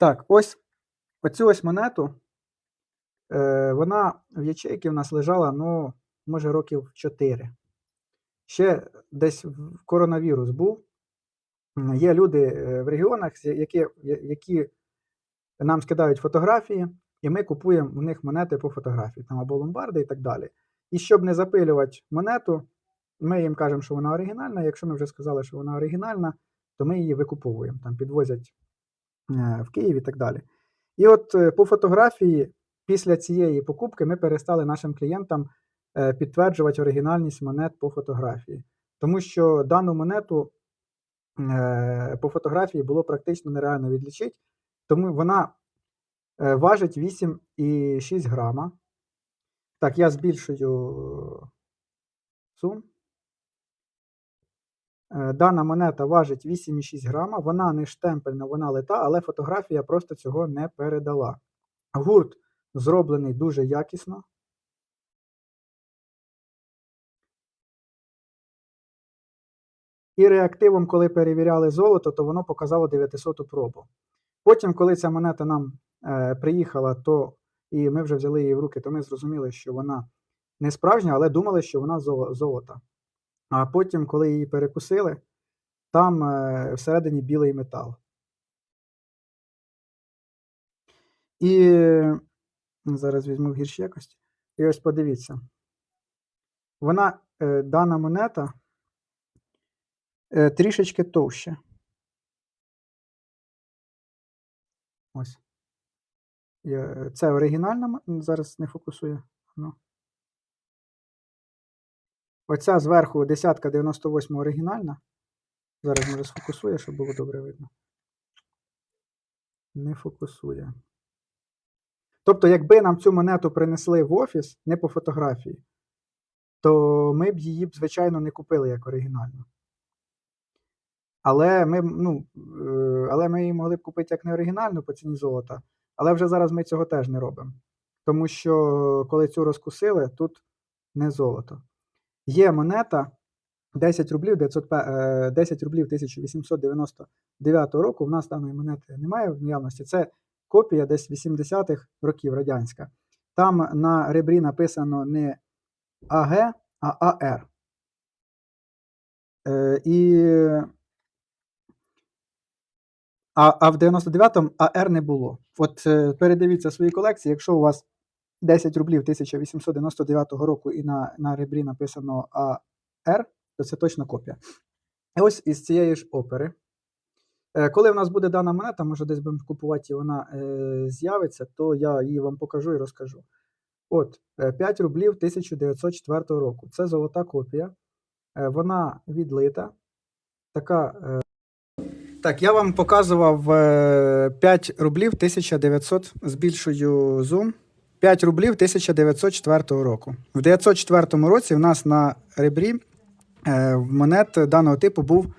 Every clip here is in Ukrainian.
Так, ось оцю ось монету. Е, вона в ячейці в нас лежала, ну, може, років 4. Ще десь коронавірус був. Є люди е, в регіонах, які, які нам скидають фотографії, і ми купуємо у них монети по фотографії, там або ломбарди і так далі. І щоб не запилювати монету, ми їм кажемо, що вона оригінальна. Якщо ми вже сказали, що вона оригінальна, то ми її викуповуємо, там підвозять в Київ і так далі. І от е, по фотографії після цієї покупки ми перестали нашим клієнтам е, підтверджувати оригінальність монет по фотографії, тому що дану монету е, по фотографії було практично нереально відлічити, тому вона е, важить 8,6 грама. Так, я збільшую сум. Е, Дана монета важить 8,6 грама, вона не штемпельна, вона лита, але фотографія просто цього не передала. Гурт зроблений дуже якісно. І реактивом, коли перевіряли золото, то воно показало 900 пробу. Потім, коли ця монета нам е, приїхала, то і ми вже взяли її в руки, то ми зрозуміли, що вона не справжня, але думали, що вона золота. А потім, коли її перекусили, там е, всередині білий метал. І зараз візьму в гірш якості. І ось подивіться. Вона, е, дана монета е, трішечки товща. Ось. Це оригінальна, зараз не фокусує. Ну. Оця зверху десятка 98 оригінальна. Зараз може сфокусує, щоб було добре видно. Не фокусує. Тобто, якби нам цю монету принесли в офіс, не по фотографії, то ми б її б, звичайно, не купили як оригінальну. Але ми, ну, е, але ми її могли б купити як не оригінальну по ціні золота. Але вже зараз ми цього теж не робимо. Тому що коли цю розкусили, тут не золото. Є монета 10 рублів 900, е, 10 рублів 1899 року. В нас даної монети немає в наявності. Це копія десь 80-х років радянська. Там на ребрі написано не АГ, а АР. Е, і... а, а в 99-му АР не було. От е, передивіться свої колекції, якщо у вас 10 рублів 1899 року і на, на ребрі написано АР, то це точно копія. Ось із цієї ж опери. Е, Коли в нас буде дана монета, може десь будемо купувати і вона е, з'явиться, то я її вам покажу і розкажу. От, е, 5 рублів 1904 року. Це золота копія. Е, Вона відлита. Така. е, Так, я вам показував е, 5 рублів 1900, збільшую зум. 5 рублів 1904 року. В 1904 році в нас на ребрі е, монет даного типу був,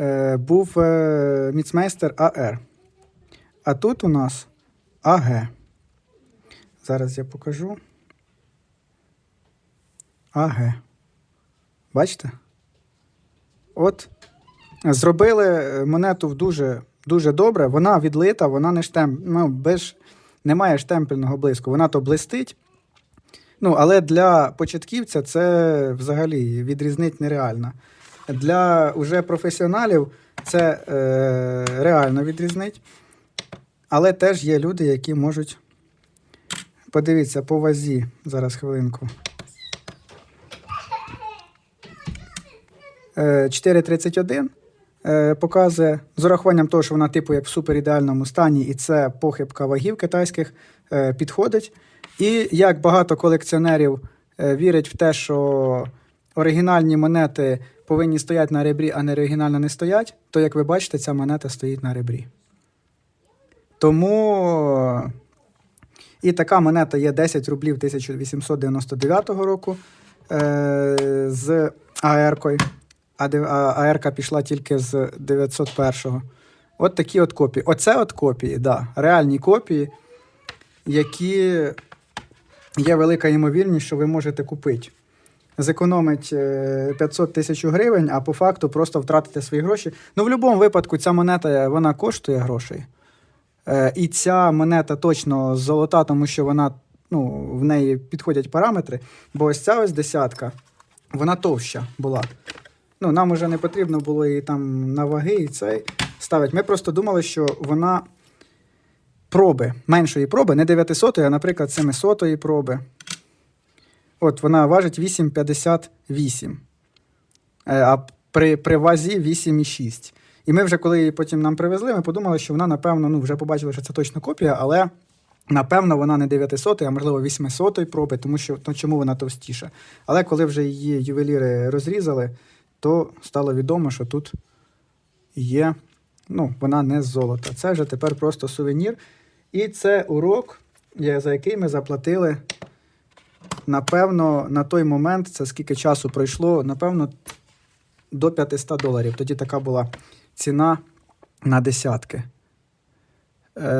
е, був е, міцмейстер АР. А тут у нас АГ. Зараз я покажу. АГ. Бачите? От. Зробили монету дуже, дуже добре. Вона відлита, вона не штем, ну, без, немає штемпельного блиску. Вона то блистить. Ну, але для початківця це взагалі відрізнити нереально. Для уже професіоналів це е, реально відрізнить. Але теж є люди, які можуть. Подивіться по вазі. Зараз хвилинку. Е, 4,31 е, показує з урахуванням того, що вона типу як в суперідеальному стані, і це похибка вагів китайських е, підходить. І як багато колекціонерів е, вірять в те, що оригінальні монети повинні стояти на ребрі, а не оригінально не стоять, то як ви бачите, ця монета стоїть на ребрі. Тому і така монета є 10 рублів 1899 року з АР-кою, а де- пішла тільки з 901-го. От такі от копії. Оце от копії, да, реальні копії, які є велика ймовірність, що ви можете купити. Зекономить е, 500 тисяч гривень, а по факту просто втратите свої гроші. Ну, в будь-якому випадку, ця монета вона коштує грошей. Е, і ця монета точно золота, тому що вона, ну, в неї підходять параметри. Бо ось ця ось десятка, вона товща була. Ну, нам уже не потрібно було її там на ваги і цей ставити. Ми просто думали, що вона проби, меншої проби, не 900, а, наприклад, 700 проби. От вона важить 8,58. Е, А при, при вазі 8,6. І ми вже, коли її потім нам привезли, ми подумали, що вона, напевно, ну, вже побачили, що це точно копія, але напевно вона не 900, а можливо 800 проби, тому що ну, чому вона товстіша. Але коли вже її ювеліри розрізали, то стало відомо, що тут є, ну, вона не з золота. Це вже тепер просто сувенір. І це урок, за який ми заплатили. Напевно, на той момент, це скільки часу пройшло, напевно, до 500 доларів. Тоді така була ціна на десятки.